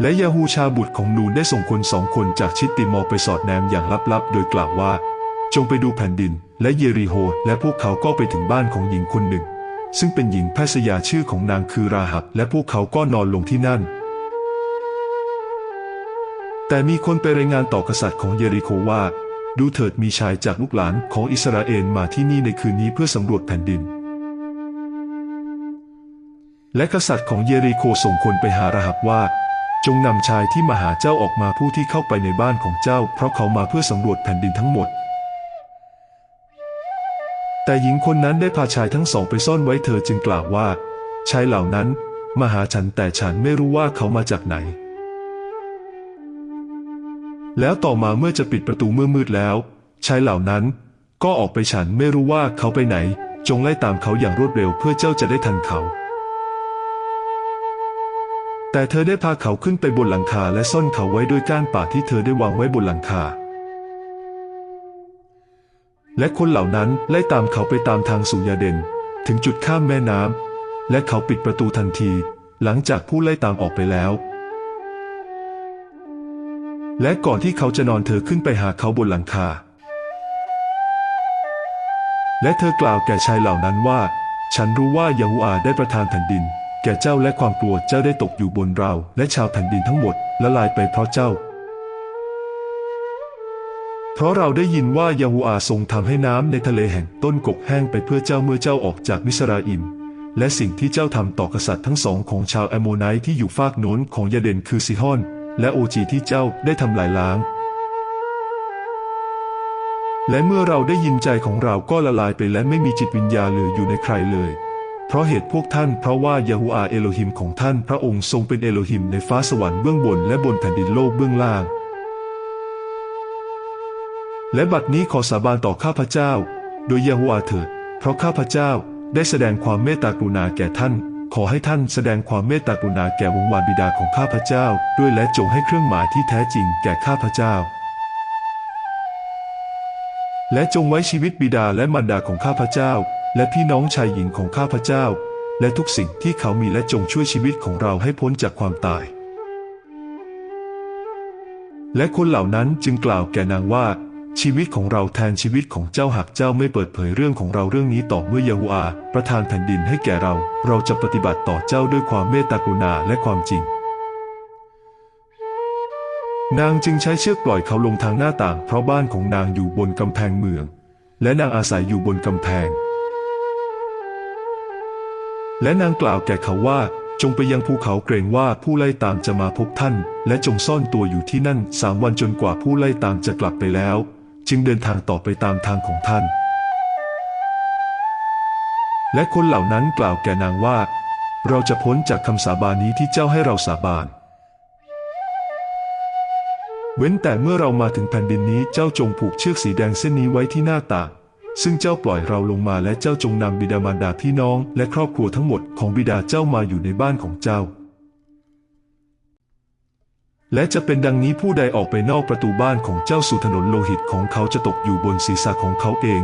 และยาฮูชาบุตรของนูนได้ส่งคนสองคนจากชิตติมอร์ไปสอดแนมอย่างลับๆ โดยกล่าวว่า จงไปดูแผ่นดิน และเยริโฮ และพวกเขาก็ไปถึงบ้านของหญิงคนหนึ่ง ซึ่งเป็นหญิงแพทย์สยาชื่อของนางคือราหับ และพวกเขาก็นอนลงที่นั่น แต่มีคนไปรายงานต่อกษัตริย์ของเยริโคว่า ดูเถิดมีชายจากลูกหลานของอิสราเอลมาที่นี่ในคืนนี้เพื่อสำรวจแผ่นดินและกษัตริย์ของเยริโคส่งคนไปหาราหับว่า จงนำชายที่มาหาเจ้าออกมาผู้ที่เข้าไปในบ้านของเจ้า เพราะเขามาเพื่อสำรวจแผ่นดินทั้งหมด แต่หญิงคนนั้นได้พาชายทั้งสองไปซ่อนไว้เธอจึงกล่าวว่า ชายเหล่านั้นมาหาฉันแต่ฉันไม่รู้ว่าเขามาจากไหน แล้วต่อมาเมื่อจะปิดประตูเมื่อมืดแล้ว ชายเหล่านั้นก็ออกไปฉันไม่รู้ว่าเขาไปไหน จงไล่ตามเขาอย่างรวดเร็วเพื่อเจ้าจะได้ทันเขา แต่เธอได้พาเขาขึ้นไปบนหลังคาและซ่อนเขาไว้ด้วยก้านป่าที่เธอได้วางไว้บนหลังคา และคนเหล่านั้นไล่ตามเขาไปตามทางสุยาเดน ถึงจุดข้ามแม่น้ำและเขาปิดประตูทันที หลังจากผู้ไล่ตามออกไปแล้ว และก่อนที่เขาจะนอนเธอขึ้นไปหาเขาบนหลังคา และเธอกล่าวแก่ชายเหล่านั้นว่า ฉันรู้ว่ายาฮูอาได้ประทานแผ่นดิน แก่เจ้าและความกลัวเจ้าได้ตกอยู่บนเรา และชาวแผ่นดินทั้งหมดละลายไปเพราะเจ้า เพราะเราได้ยินว่ายาฮูอาทรงทำให้น้ำในทะเลแห่งต้นกกแห้งไปเพื่อเจ้าเมื่อเจ้าออกจากมิสราอิมและสิ่งที่เจ้าทำต่อกษัตริย์ทั้งสองของชาวแอมโมไนท์ที่อยู่ฝากโน้นของยาเดนคือซิฮอน และโอจีที่เจ้าได้ทำลายล้าง และเมื่อเราได้ยินใจของเราก็ละลายไปและไม่มีจิตวิญญาณเหลืออยู่ในใครเลย เพราะเหตุพวกท่านเพราะว่ายาฮูอาเอโลฮิมของท่านพระองค์ทรงเป็นเอโลฮิมในฟ้าสวรรค์เบื้องบนและบนแผ่นดินโลกเบื้องล่าง และบัดนี้ขอสาบานต่อข้าพเจ้า โดยยาฮูอาเถิดเพราะข้าพเจ้าได้แสดงความเมตตากรุณาแก่ท่าน ขอให้ท่านแสดงความเมตตากรุณาแก่วงวานบิดาของข้าพเจ้า ด้วยและจงให้เครื่องหมายที่แท้จริงแก่ข้าพเจ้า และจงไว้ชีวิตบิดาและมารดาของข้าพเจ้า และพี่น้องชายหญิงของข้าพเจ้า และทุกสิ่งที่เขามีและจงช่วยชีวิตของเราให้พ้นจากความตาย และคนเหล่านั้นจึงกล่าวแก่นางว่า ชีวิตของเราแทนชีวิตของเจ้าหากเจ้าไม่เปิดเผยเรื่องของเราเรื่องนี้ต่อเมื่อยาฮูอา ประทานแผ่นดินให้แก่เรา เราจะปฏิบัติต่อเจ้าด้วยความเมตตากรุณาและความจริงนางจึงใช้เชือกปล่อยเขาลงทางหน้าต่างเพราะบ้านของนางอยู่บนกำแพงเมือง และนางอาศัยอยู่บนกำแพง และนางกล่าวแก่เขาว่า จงไปยังภูเขาเกรงว่าผู้ไล่ตามจะมาพบท่าน และจงซ่อนตัวอยู่ที่นั่นสามวันจนกว่าผู้ไล่ตามจะกลับไปแล้ว จึงเดินทางต่อไปตามทางของท่าน และคนเหล่านั้นกล่าวแก่นางว่า เราจะพ้นจากคำสาบานนี้ที่เจ้าให้เราสาบานเว้นแต่เมื่อเรามาถึงแผ่นดินนี้เจ้าจงผูกเชือกสีแดงเส้นนี้ไว้ที่หน้าต่าง ซึ่งเจ้าปล่อยเราลงมาและเจ้าจงนำบิดามารดาพี่น้องและครอบครัวทั้งหมดของบิดาเจ้ามาอยู่ในบ้านของเจ้า และจะเป็นดังนี้ผู้ใดออกไปนอกประตูบ้านของเจ้าสู่ถนนโลหิตของเขาจะตกอยู่บนศีรษะของเขาเอง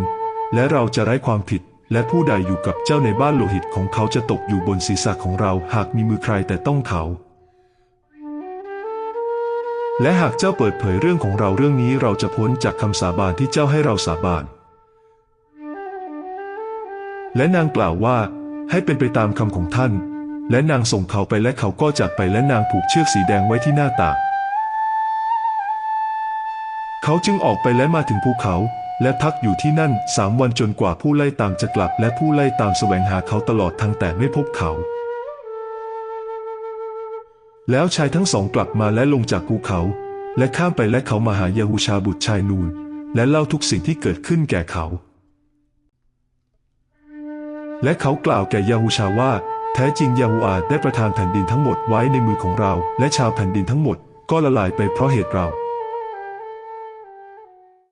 และเราจะไร้ความผิด และผู้ใดอยู่กับเจ้าในบ้านโลหิตของเขาจะตกอยู่บนศีรษะของเราหากมีมือใครแต่ต้องเขาและหากเจ้าเปิดเผยเรื่องของเราเรื่องนี้เราจะพ้นจากคำสาบานที่เจ้าให้เราสาบาน และนางกล่าวว่า ให้เป็นไปตามคำของท่าน และนางส่งเขาไปและเขาก็จากไปและนางผูกเชือกสีแดงไว้ที่หน้าต่างเขาจึงออกไปและมาถึงภูเขา และพักอยู่ที่นั่นสามวันจนกว่าผู้ไล่ตามจะกลับ และผู้ไล่ตามแสวงหาเขาตลอดทางแต่ไม่พบเขา แล้วชายทั้งสองกลับมาและลงจากภูเขา และข้ามไปและเขามาหายาฮูชาบุตรชายนูน และเล่าทุกสิ่งที่เกิดขึ้นแก่เขา และเขากล่าวแก่ยาฮูชาว่า แท้จริงยาฮูอาได้ประทานแผ่นดินทั้งหมดไว้ในมือของเรา และชาวแผ่นดินทั้งหมดก็ละลายไปเพราะเหตุเรา